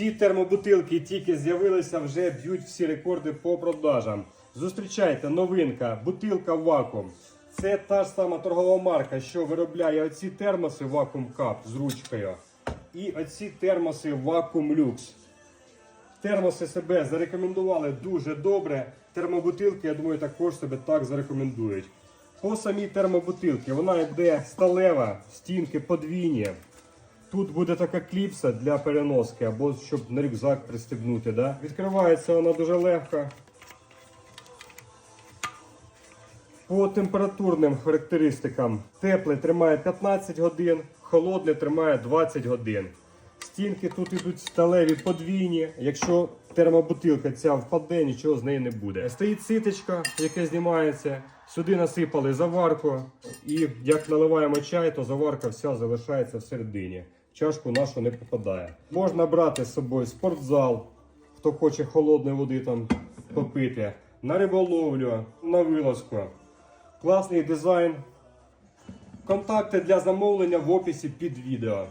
Ці термобутилки тільки з'явилися, вже б'ють всі рекорди по продажам. Зустрічайте, новинка, бутилка вакуум. Це та ж сама торгова марка, що виробляє оці термоси Vacuum Cup з ручкою. І оці термоси Vacuum Lux. Термоси себе зарекомендували дуже добре. Термобутилки, я думаю, також себе так зарекомендують. По самій термобутилці вона йде сталева, стінки подвійні. Тут буде така кліпса для переноски або щоб на рюкзак пристебнути. Да? Відкривається вона дуже легко. По температурним характеристикам тепле тримає 15 годин, холодне тримає 20 годин. Стінки тут ідуть сталеві подвійні. Якщо термобутилка ця впаде, нічого з неї не буде. Стоїть ситочка, яка знімається. Сюди насипали заварку. І як наливаємо чай, то заварка вся залишається всередині. Чашку нашу не попадає. Можна брати з собою спортзал, хто хоче холодної води там попити, на риболовлю, на вилазку. Класний дизайн. Контакти для замовлення в описі під відео.